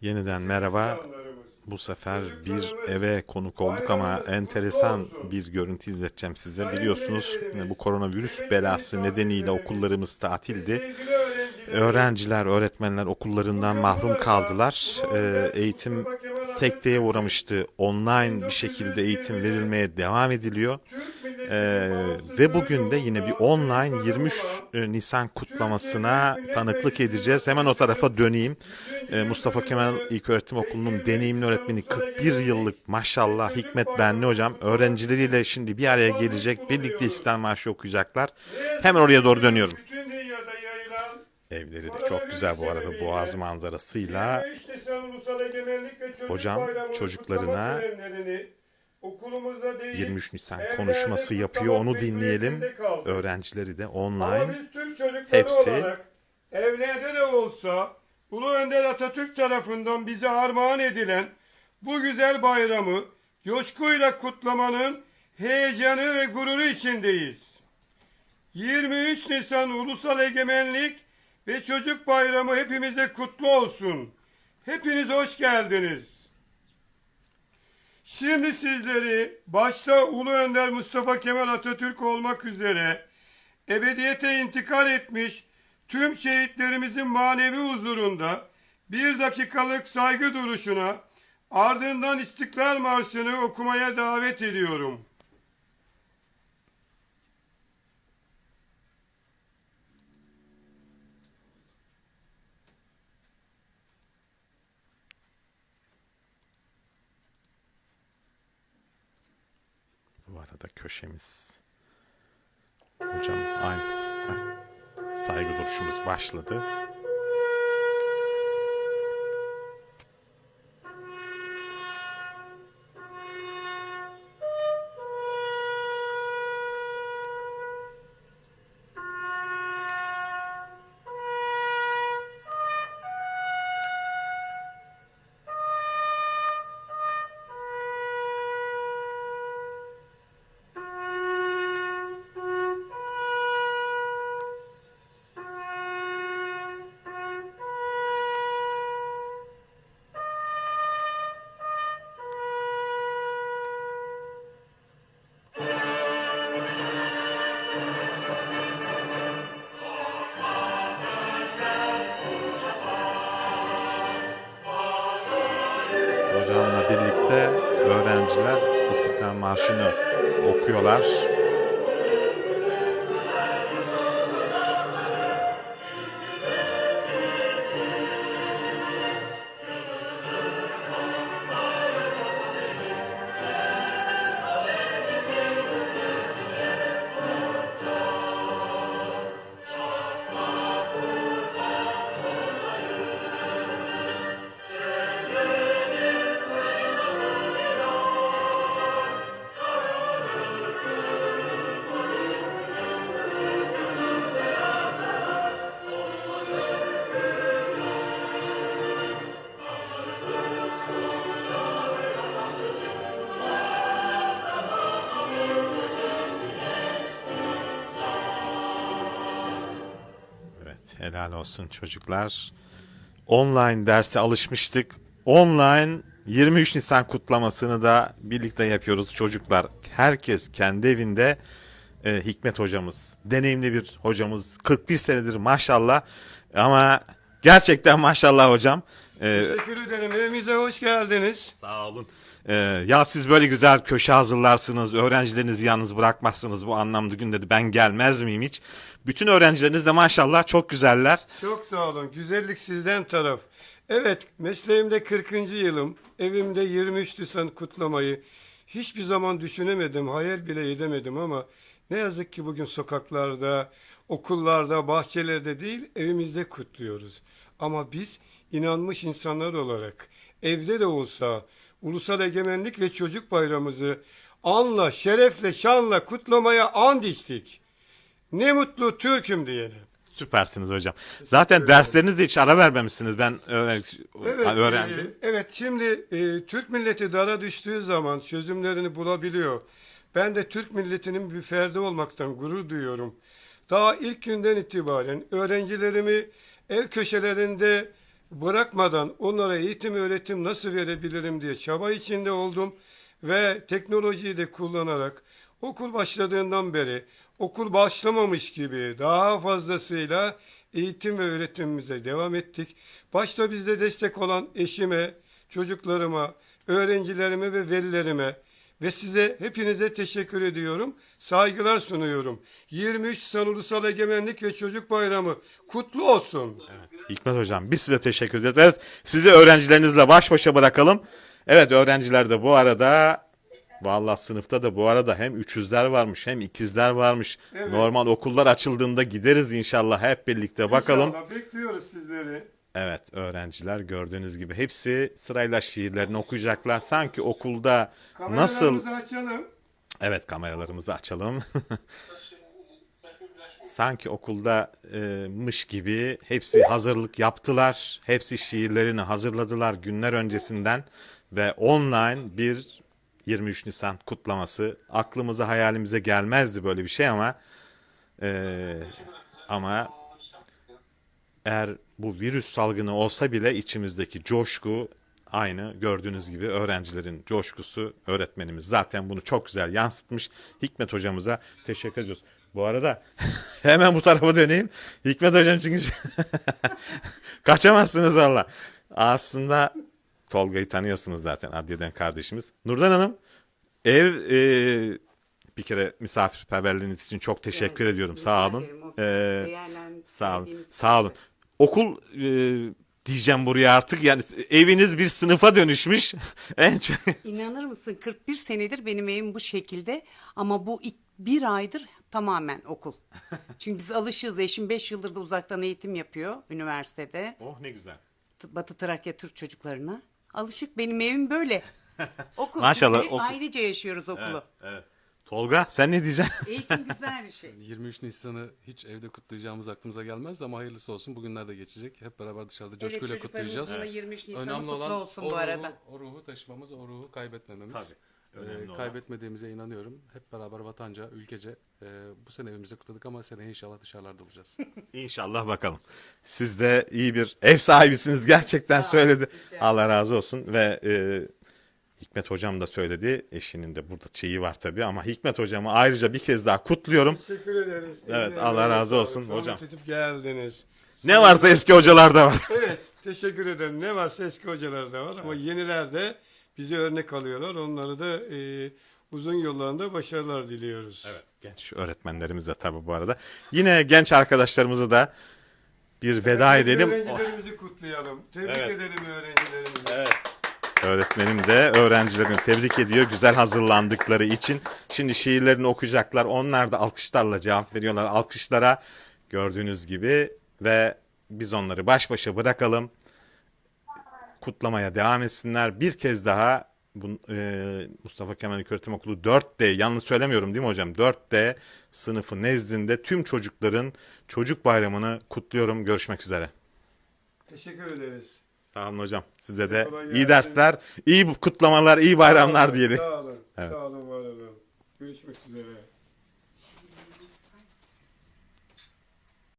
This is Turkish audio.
Yeniden merhaba. Bu sefer bir eve konuk olduk ama enteresan bir görüntü izleteceğim size. Biliyorsunuz bu koronavirüs belası nedeniyle okullarımız tatildi. Öğrenciler, öğretmenler okullarından mahrum kaldılar. Ee, eğitim sekteye uğramıştı. Online bir şekilde eğitim verilmeye devam ediliyor. Ee, ve bugün de yine bir online 23 Nisan kutlamasına tanıklık edeceğiz. Hemen o tarafa döneyim. Ee, Mustafa Kemal İlköğretim Okulu'nun deneyimli öğretmeni 41 yıllık maşallah Hikmet Benli hocam öğrencileriyle şimdi bir araya gelecek. Birlikte İstiklal Marşı okuyacaklar. Hemen oraya doğru dönüyorum. Evleri de çok güzel bu arada boğaz manzarasıyla. 23 Nisan Ulusal Egemenlik ve Çocuk Hocam, çocuklarına kutlama törenlerini okulumuzda değil, 23 Nisan konuşması yapıyor. Onu dinleyelim. Öğrencileri de online. hepsi- evlerde de olsa Ulu Önder Atatürk tarafından bize armağan edilen bu güzel bayramı coşkuyla kutlamanın heyecanı ve gururu içindeyiz. 23 Nisan Ulusal Egemenlik ve Çocuk Bayramı hepimize kutlu olsun. Hepiniz hoş geldiniz. Şimdi sizleri başta Ulu Önder Mustafa Kemal Atatürk olmak üzere ebediyete intikal etmiş tüm şehitlerimizin manevi huzurunda bir dakikalık saygı duruşuna ardından İstiklal Marşı'nı okumaya davet ediyorum. Bu arada köşemiz. Hocam aynı. Saygı duruşumuz başladı. Hocamla birlikte öğrenciler İstiklal Marşı'nı okuyorlar. Helal olsun çocuklar. Online derse alışmıştık. Online 23 Nisan kutlamasını da birlikte yapıyoruz çocuklar. Herkes kendi evinde. Ee, Hikmet hocamız, deneyimli bir hocamız. 41 senedir maşallah. Ama gerçekten maşallah hocam. Ee, Teşekkür ederim. Evimize hoş geldiniz. Sağ olun. Ee, ya siz böyle güzel köşe hazırlarsınız, öğrencilerinizi yalnız bırakmazsınız bu anlamda gün dedi ben gelmez miyim hiç? Bütün öğrencileriniz de maşallah çok güzeller. Çok sağ olun. Güzellik sizden taraf. Evet, mesleğimde 40. yılım. Evimde 23 Nisan kutlamayı hiçbir zaman düşünemedim, hayal bile edemedim ama ne yazık ki bugün sokaklarda, okullarda, bahçelerde değil, evimizde kutluyoruz. Ama biz inanmış insanlar olarak evde de olsa Ulusal Egemenlik ve Çocuk Bayramımızı anla, şerefle, şanla kutlamaya and içtik. Ne mutlu Türk'üm diyene. Süpersiniz hocam. Zaten derslerinizde hiç ara vermemişsiniz. Ben öğren Evet, öğrendim. e, evet şimdi e, Türk milleti dara düştüğü zaman çözümlerini bulabiliyor. Ben de Türk milletinin bir ferdi olmaktan gurur duyuyorum. Daha ilk günden itibaren öğrencilerimi ev köşelerinde bırakmadan onlara eğitim öğretim nasıl verebilirim diye çaba içinde oldum ve teknolojiyi de kullanarak okul başladığından beri okul başlamamış gibi daha fazlasıyla eğitim ve öğretimimize devam ettik. Başta bizde destek olan eşime, çocuklarıma, öğrencilerime ve velilerime ve size hepinize teşekkür ediyorum. Saygılar sunuyorum. 23 Nisan Ulusal Egemenlik ve Çocuk Bayramı kutlu olsun. Hikmet Hocam biz size teşekkür ederiz. Evet sizi öğrencilerinizle baş başa bırakalım. Evet öğrenciler de bu arada vallahi sınıfta da bu arada hem üçüzler varmış hem ikizler varmış. Evet. Normal okullar açıldığında gideriz inşallah hep birlikte bakalım. İnşallah bekliyoruz sizleri. Evet öğrenciler gördüğünüz gibi hepsi sırayla şiirlerini okuyacaklar. Sanki okulda nasıl Kameralarımızı açalım. Evet kameralarımızı açalım. Sanki okulda e, mış gibi hepsi hazırlık yaptılar. Hepsi şiirlerini hazırladılar günler öncesinden ve online bir 23 Nisan kutlaması. Aklımıza hayalimize gelmezdi böyle bir şey ama e, ama eğer bu virüs salgını olsa bile içimizdeki coşku aynı gördüğünüz gibi öğrencilerin coşkusu öğretmenimiz zaten bunu çok güzel yansıtmış. Hikmet hocamıza teşekkür ediyoruz. Bu arada hemen bu tarafa döneyim. Hikmet hocam çünkü kaçamazsınız valla. Aslında Tolga'yı tanıyorsunuz zaten Adliye'den kardeşimiz. Nurdan Hanım ev e, bir kere misafirperverliğiniz için çok teşekkür Evet, ediyorum. Sağ olun. Ee, Sağ olun. Sağ olun. Okul e, diyeceğim buraya artık yani eviniz bir sınıfa dönüşmüş. en çok İnanır mısın 41 senedir benim evim bu şekilde ama bu ilk bir aydır tamamen okul. Çünkü biz alışığız. Eşim 5 yıldır da uzaktan eğitim yapıyor üniversitede. Oh ne güzel. Batı Trakya Türk çocuklarına. Alışık benim evim böyle. Okul. Maşallah, okul. ayrıca yaşıyoruz okulu. Evet. Tolga sen ne diyeceksin? Eğitim güzel bir şey. 23 Nisan'ı hiç evde kutlayacağımız aklımıza gelmezdi ama hayırlısı olsun. Bugünler de geçecek. Hep beraber dışarıda Evet, coşkuyla çocuklarımızın kutlayacağız. da 23 Nisan'ı Önemli kutlu olan olsun o bu arada. Ruhu, o ruhu taşımamız, o ruhu kaybetmememiz. Tabii, önemli Ee, olan. kaybetmediğimize inanıyorum. Hep beraber vatanca, ülkece e, bu sene evimizde kutladık ama seneye inşallah dışarılarda olacağız. İnşallah bakalım. Siz de iyi bir ev sahibisiniz gerçekten söyledi. Allah razı olsun ve e, Hikmet hocam da söyledi. Eşinin de burada şeyi var tabii ama Hikmet hocamı ayrıca bir kez daha kutluyorum. Teşekkür ederiz. Evet, Eline Allah razı sağlık. olsun Zahmet hocam. edip geldiniz. Ne varsa eski hocalarda var. Evet, teşekkür ederim. Ne varsa eski hocalar da var ama yeniler de bize örnek alıyorlar. Onları da e, uzun yollarında başarılar diliyoruz. Evet, genç öğretmenlerimize tabii bu arada. Yine genç arkadaşlarımızı da bir veda edelim. Öğrencilerimizi kutlayalım. Tebrik Evet. edelim öğrencilerimizi. Öğretmenim de öğrencilerini tebrik ediyor güzel hazırlandıkları için. Şimdi şiirlerini okuyacaklar. Onlar da alkışlarla cevap veriyorlar. Alkışlara gördüğünüz gibi ve biz onları baş başa bırakalım. Kutlamaya devam etsinler. Bir kez daha bu, e, Mustafa Kemal İlköğretim Okulu 4D yanlış söylemiyorum değil mi hocam? 4D sınıfı nezdinde tüm çocukların çocuk bayramını kutluyorum. Görüşmek üzere. Teşekkür ederiz. Sağ olun hocam. Size de Kolay iyi gelsin. dersler, iyi kutlamalar, iyi bayramlar diyelim. Sağ olun. Evet. Sağ olun, var olun. Görüşmek üzere.